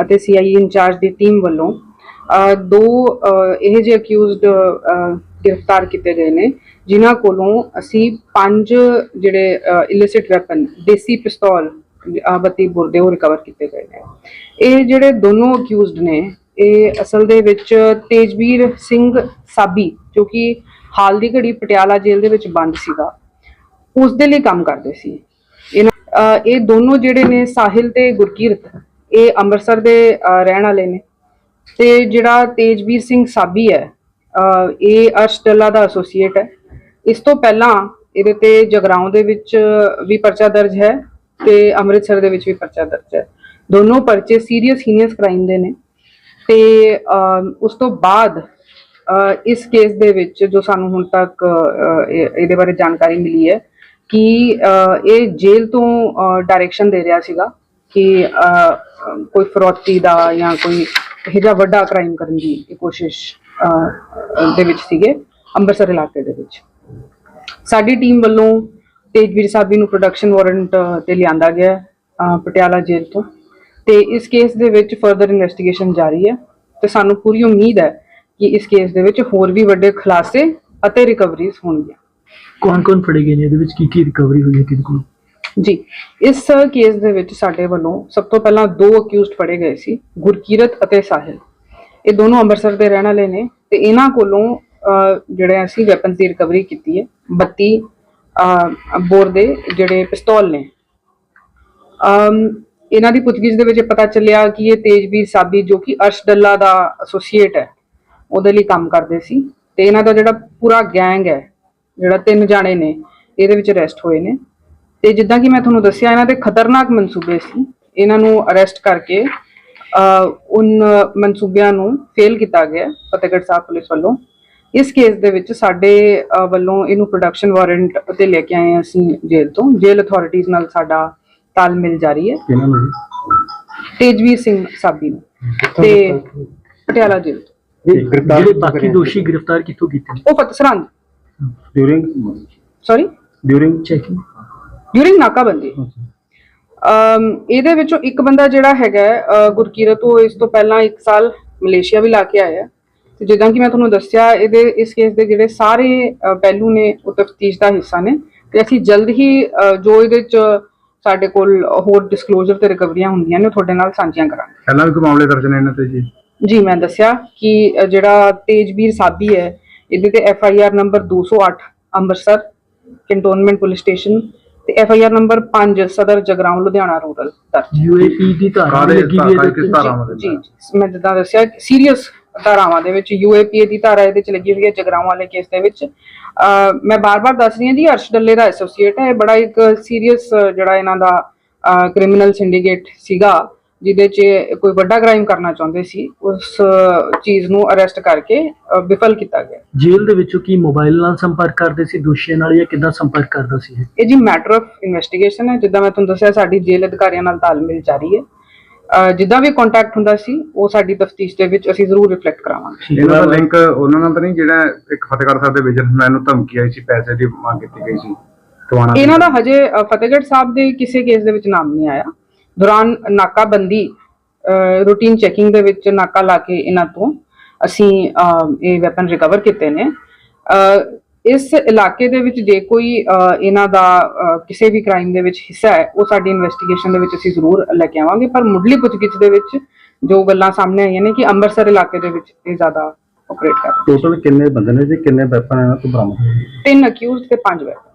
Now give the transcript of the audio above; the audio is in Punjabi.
ਅਤੇ ਸੀਆਈਏ ਇੰਚਾਰਜ ਦੀ ਟੀਮ ਵੱਲੋਂ ਅ, ਦੋ ਅ, ਇਹ ਜਿਹੇ ਅਕਿਊਜ਼ਡ ਗ੍ਰਿਫਤਾਰ ਕੀਤੇ ਗਏ ਨੇ ਜਿਨ੍ਹਾਂ ਕੋਲੋਂ ਅਸੀਂ ਪੰਜ ਜਿਹੜੇ ਇਲਿਸਿਟ ਵੈਪਨ ਦੇਸੀ ਪਿਸਤੌਲ ਅ, 32 ਉਹ ਰਿਕਵਰ ਕੀਤੇ ਗਏ ਨੇ। ਇਹ ਜਿਹੜੇ ਦੋਨੋਂ ਅਕਿਊਜ਼ਡ ਨੇ ਇਹ ਅਸਲ ਦੇ ਵਿੱਚ ਤੇਜਵੀਰ ਸਿੰਘ ਸਾਬੀ ਜੋ ਕਿ ਹਾਲ ਦੀ ਘੜੀ ਪਟਿਆਲਾ ਜੇਲ੍ਹ ਦੇ ਵਿੱਚ ਬੰਦ ਸੀਗਾ ਉਸ ਦੇ ਲਈ ਕੰਮ ਕਰਦੇ ਸੀ। ਇਹਨਾਂ ਇਹ ਦੋਨੋਂ ਜਿਹੜੇ ਨੇ ਸਾਹਿਲ ਤੇ ਗੁਰਕੀਰਤ ਇਹ ਅੰਮ੍ਰਿਤਸਰ ਦੇ ਰਹਿਣ ਵਾਲੇ ਨੇ। ਤੇ ਜਿਹੜਾ ਤੇਜਵੀਰ ਸਿੰਘ ਸਾਬੀ ਹੈ ਇਹ ਅਰਸ਼ ਡੱਲਾ ਦਾ ਐਸੋਸੀਏਟ ਹੈ। ਇਸ ਤੋਂ ਪਹਿਲਾਂ ਇਹਦੇ ਤੇ ਜਗਰਾਉਂ ਦੇ ਵਿੱਚ ਵੀ ਪਰਚਾ ਦਰਜ ਹੈ ਤੇ ਅੰਮ੍ਰਿਤਸਰ ਦੇ ਵਿੱਚ ਵੀ ਪਰਚਾ ਦਰਜ ਹੈ। ਦੋਨੋਂ ਪਰਚੇ ਸੀਰੀਅਸ ਹੀਨੀਅਸ ਕ੍ਰਾਈਮ ਦੇ ਨੇ। ਤੇ ਉਸ ਤੋਂ ਬਾਅਦ ਇਸ ਕੇਸ ਦੇ ਵਿੱਚ ਜੋ ਸਾਨੂੰ ਹੁਣ ਤੱਕ ਇਹਦੇ ਬਾਰੇ ਜਾਣਕਾਰੀ ਮਿਲੀ ਹੈ ਕਿ ਇਹ ਜੇਲ੍ਹ ਤੋਂ ਡਾਇਰੈਕਸ਼ਨ ਦੇ ਰਿਹਾ ਸੀਗਾ। ਕਿ ਕੋਈ ਫਰੋਤੀ ਦਾ ਜਾਂ ਕੋਈ ਇਹੋ ਜਿਹਾ ਵੱਡਾ ਕ੍ਰਾਈਮ ਕਰਨ ਦੀ ਕੋਸ਼ਿਸ਼ ਦੇ ਵਿੱਚ ਸੀਗੇ, ਅੰਮ੍ਰਿਤਸਰ ਇਲਾਕੇ ਦੇ ਵਿੱਚ। ਸਾਡੀ ਟੀਮ ਵੱਲੋਂ ਤੇਜਵੀਰ ਸਾਹਿਬ ਨੂੰ ਪ੍ਰੋਡਕਸ਼ਨ ਵਾਰੰਟ ਤੇ ਲਿਆਂਦਾ ਗਿਆ ਪਟਿਆਲਾ ਜੇਲ੍ਹ ਤੋਂ। ਤੇ ਇਸ ਕੇਸ ਦੇ ਵਿੱਚ ਫਰਦਰ ਇਨਵੈਸਟੀਗੇਸ਼ਨ ਜਾਰੀ ਹੈ ਤੇ ਸਾਨੂੰ ਪੂਰੀ ਉਮੀਦ ਹੈ ਕਿ ਇਸ ਕੇਸ ਦੇ ਵਿੱਚ ਹੋਰ ਵੀ ਵੱਡੇ ਖੁਲਾਸੇ ਅਤੇ ਰਿਕਵਰੀਜ਼ ਹੋਣਗੀਆਂ। ਕੌਣ ਕੌਣ ਫੜੇ ਗਏ ਨੇ? ਇਹਦੇ ਵਿੱਚ ਕੀ ਕੀ ਰਿਕਵਰੀ ਹੋਈ ਹੈ? ਕਿਹਦੇ ਕੋਲ? ਜੀ, ਇਸ ਕੇਸ ਦੇ ਵਿੱਚ ਸਾਡੇ ਵੱਲੋਂ ਸਭ ਤੋਂ ਪਹਿਲਾਂ ਦੋ ਅਕਿਊਜ਼ਡ ਫੜੇ ਗਏ ਸੀ, ਗੁਰਕੀਰਤ ਅਤੇ ਸਾਹਿਲ। ਇਹ ਦੋਨੋਂ ਅੰਮ੍ਰਿਤਸਰ ਦੇ ਰਹਿਣ ਵਾਲੇ ਨੇ ਤੇ ਇਹਨਾਂ ਕੋਲੋਂ ਜਿਹੜੇ ਅਸੀਂ ਵੈਪਨਸ ਦੀ ਰਿਕਵਰੀ ਕੀਤੀ ਹੈ 32 ਬੋਰ ਦੇ ਜਿਹੜੇ ਪਿਸਤੌਲ ਨੇ। ਇਹਨਾਂ ਦੀ ਪੁੱਛਗਿੱਛ ਦੇ ਵਿੱਚ ਪਤਾ ਚੱਲਿਆ ਕਿ ਇਹ ਤੇਜਵੀਰ ਸਾਬੀ, ਜੋ ਕਿ ਅਰਸ਼ ਡੱਲਾ ਦਾ ਐਸੋਸੀਏਟ ਹੈ, ਉਹਦੇ ਲਈ ਕੰਮ ਕਰਦੇ ਸੀ ਤੇ ਇਹਨਾਂ ਦਾ ਜਿਹੜਾ ਪੂਰਾ ਗੈਂਗ ਹੈ, ਜਿਹੜਾ ਤਿੰਨ ਜਾਣੇ ਨੇ, ਇਹਦੇ ਵਿੱਚ ਅਰੈਸਟ ਹੋਏ ਨੇ। ਤੇ ਜਿੱਦਾਂ ਕਿ ਮੈਂ ਤੁਹਾਨੂੰ ਦੱਸਿਆ ਇਹਨਾਂ ਦੇ ਖਤਰਨਾਕ ਮਨਸੂਬੇ ਸੀ। ਇਹਨਾਂ ਨੂੰ ਅਰੈਸਟ ਕਰਕੇ ਉਨ ਮਨਸੂਬਿਆਂ ਨੂੰ ਫੇਲ ਕੀਤਾ ਗਿਆ ਫਤਿਹਗੜ੍ਹ ਸਾਹਿਬ ਪੁਲਿਸ ਵੱਲੋਂ। ਇਸ ਕੇਸ ਦੇ ਵਿੱਚ ਸਾਡੇ ਵੱਲੋਂ ਇਹਨੂੰ ਪ੍ਰੋਡਕਸ਼ਨ ਵਾਰੰਟ ਤੇ ਲੈ ਕੇ ਆਏ ਅਸੀਂ ਜੇਲ੍ਹ ਤੋਂ। ਜੇਲ੍ਹ ਅਥਾਰਟੀਜ਼ ਨਾਲ ਸਾਡਾ ਤਾਲਮੇਲ ਜਾਰੀ ਹੈ। ਇਹਨਾਂ ਨੂੰ ਤੇਜਵੀਰ ਸਿੰਘ ਸਾਬੀ ਨੂੰ। ਤੇ ਪਟਿਆਲਾ ਜੇਲ੍ਹ ਤੋਂ। ਜਿਹੜੇ ਬਾਕੀ ਦੋਸ਼ੀ ਗ੍ਰਿਫਤਾਰ ਕਿੱਥੋਂ ਕੀਤੇ ਉਹ Fateh Sirhind. During sorry during checking during ਨਾਕਾਬੰਦੀ um ਇਹਦੇ ਵਿੱਚੋਂ ਇੱਕ ਬੰਦਾ ਜਿਹੜਾ ਹੈਗਾ ਗੁਰਕੀਰਤ ਉਹ ਇਸ ਤੋਂ ਪਹਿਲਾਂ 1 ਸਾਲ ਮਲੇਸ਼ੀਆ ਵੀ ਲਾ ਕੇ ਆਇਆ। ਤੇ ਜਿੱਦਾਂ ਕਿ ਮੈਂ ਤੁਹਾਨੂੰ ਦੱਸਿਆ ਇਹਦੇ ਇਸ ਕੇਸ ਦੇ ਜਿਹੜੇ ਸਾਰੇ ਪਹਿਲੂ ਨੇ ਉਹ ਤਫਤੀਸ਼ ਦਾ ਹਿੱਸਾ ਨੇ। ਤੇ ਅਸੀਂ ਜਲਦ ਹੀ ਜੋ ਇਹਦੇ ਚ ਸਾਡੇ ਕੋਲ ਹੋਰ ਡਿਸਕਲੋਜ਼ਰ ਤੇ ਰਿਕਵਰੀਆਂ ਹੁੰਦੀਆਂ ਨੇ ਉਹ ਤੁਹਾਡੇ ਨਾਲ ਸਾਂਝੀਆਂ ਕਰਾਂਗੇ। ਪਹਿਲਾਂ ਵੀ ਕੋਈ ਮਾਮਲੇ ਦਰਜ ਨੇ ਇਹਨਾਂ ਤੇ ਜੀ? ਜੀ ਮੈਂ ਦੱਸਿਆ ਕਿ ਅ, ਜਿਹੜਾ ਤੇਜਵੀਰ ਸਾਬੀ ਹੈ ਇਹਦੇ ਤੇ F I R number 208 Amritsar cantonment police station ਤੇ F I R number 5 Sadar Jagraon Ludhiana rural ਦਰਜ ਯੂਏਪੀ ਦੀ ਧਾਰਾ ਕਾਹਦੇ ਲੱਗੀ ਹੋਈ ਧਾਰਾ ਹੈ ਕਿਸ ਧਾਰਾਵਾਂ ਦੇ ਜੀ ਜੀ ਮੈਂ ਜਿੱਦਾਂ ਦੱਸਿਆ ਸੀਰੀਅਸ ਧਾਰਾਵਾਂ ਦੇ ਵਿੱਚ ਯੂਏਪੀਏ ਦੀ ਧਾਰਾ ਇਹਦੇ ਚ ਲੱਗੀ ਹੋਈ ਹੈ ਜਗਰਾਉਂ ਵਾਲੇ ਕੇਸ ਦੇ ਵਿੱਚ। ਅਹ ਮੈਂ ਬਾਰ-ਬਾਰ ਦੱਸ ਰਹੀ ਹਾਂ ਜੀ ਹਰਸ਼ ਡੱਲੇ ਦਾ ਐਸੋਸੀਏਟ ਹੈ ਇਹ ਬੜਾ ਇੱਕ ਸੀਰੀਅਸ ਜਿਹੜਾ ਇਹਨਾਂ ਦਾ ਕ੍ਰਿਮੀਨਲ ਸਿੰਡੀਕੇਟ ਸੀਗਾ। ਜਿਹਦੇ 'ਚ ਕੋਈ ਵੱਡਾ ਕ੍ਰਾਈਮ ਕਰਨਾ ਚਾਹੁੰਦੇ ਸੀ ਉਸ ਚੀਜ਼ ਨੂੰ ਅਰੈਸਟ ਕਰਕੇ ਵਿਫਲ ਕੀਤਾ ਗਿਆ। ਜੇਲ੍ਹ ਦੇ ਵਿੱਚੋਂ ਕੀ ਮੋਬਾਈਲ ਨਾਲ ਸੰਪਰਕ ਕਰਦੇ ਸੀ ਦੋਸ਼ੀਆਂ ਨਾਲ ਜਾਂ ਕਿੱਦਾਂ ਸੰਪਰਕ ਕਰਦਾ ਸੀ ਇਹ? ਇਹ ਜੀ ਮੈਟਰ ਆਫ ਇਨਵੈਸਟੀਗੇਸ਼ਨ ਹੈ। ਜਿੱਦਾਂ ਮੈਂ ਤੁਹਾਨੂੰ ਦੱਸਿਆ ਸਾਡੀ ਜੇਲ੍ਹ ਅਧਿਕਾਰੀਆਂ ਨਾਲ ਤਾਲਮੇਲ ਜਾਰੀ ਹੈ। ਅਹ, ਜਿੱਦਾਂ ਵੀ ਕੰਟੈਕਟ ਹੁੰਦਾ ਸੀ ਉਹ ਸਾਡੀ ਤਫਤੀਸ਼ ਦੇ ਵਿੱਚ ਅਸੀਂ ਜ਼ਰੂਰ ਰਿਫਲੈਕਟ ਕਰਾਵਾਂਗੇ। ਇਹਨਾਂ ਦਾ ਲਿੰਕ ਉਹਨਾਂ ਨਾਲ ਤਾਂ ਨਹੀਂ ਜਿਹੜਾ ਇੱਕ ਫਤਿਹਗੜ੍ਹ ਸਾਹਿਬ ਦੇ ਬਿਜ਼ਨਸਮੈਨ ਨੂੰ ਧਮਕੀ ਆਈ ਸੀ ਪੈਸੇ ਦੀ ਮੰਗ ਕੀਤੀ ਗਈ ਸੀ ਟਵਾਣਾ ਇਹਨਾਂ ਦਾ ਹਜੇ ਅ, ਫਤਿਹਗੜ੍ਹ ਸਾਹਿਬ ਦੇ ਕਿਸੇ ਕੇਸ ਦੇ ਵਿੱਚ ਨਾਮ ਨਹੀਂ ਆਇਆ। ਦੌਰਾਨ ਨਾਕਾਬੰਦੀ ਰੂਟੀਨ ਚੈਕਿੰਗ ਦੇ ਵਿੱਚ ਨਾਕਾ ਲਾ ਕੇ ਇਹਨਾਂ ਤੋਂ ਅਸੀਂ ਇਹ ਵੈਪਨ ਰਿਕਵਰ ਕੀਤੇ ਨੇ। ਇਸ ਇਲਾਕੇ ਦੇ ਵਿੱਚ ਜੇ ਕੋਈ ਇਹਨਾਂ ਦਾ ਕਿਸੇ ਵੀ ਕ੍ਰਾਈਮ ਦੇ ਵਿੱਚ ਹਿੱਸਾ ਹੈ ਉਹ ਸਾਡੀ ਇਨਵੈਸਟੀਗੇਸ਼ਨ ਦੇ ਵਿੱਚ ਅਸੀਂ ਜ਼ਰੂਰ ਲੈ ਕੇ ਆਵਾਂਗੇ। ਪਰ ਮੁੱਢਲੀ ਪੁੱਛਗਿੱਛ ਦੇ ਵਿੱਚ ਜੋ ਗੱਲਾਂ ਸਾਹਮਣੇ ਆਈਆਂ ਨੇ ਕਿ ਅੰਮ੍ਰਿਤਸਰ ਇਲਾਕੇ ਦੇ ਵਿੱਚ ਇਹ ਜ਼ਿਆਦਾ ਆਪਰੇਟ ਕਰ ਟੋਟਲ ਕਿੰਨੇ ਬੰਦੇ ਨੇ ਜੀ? ਕਿੰਨੇ ਵੈਪਨ ਇਹਨਾਂ ਤੋਂ ਬਰਾਮਦ ਹੋਏ ਤਿੰਨ ਅਕਿਊਜ਼ਡ ਤੇ ਪੰਜ ਵੈਪਨ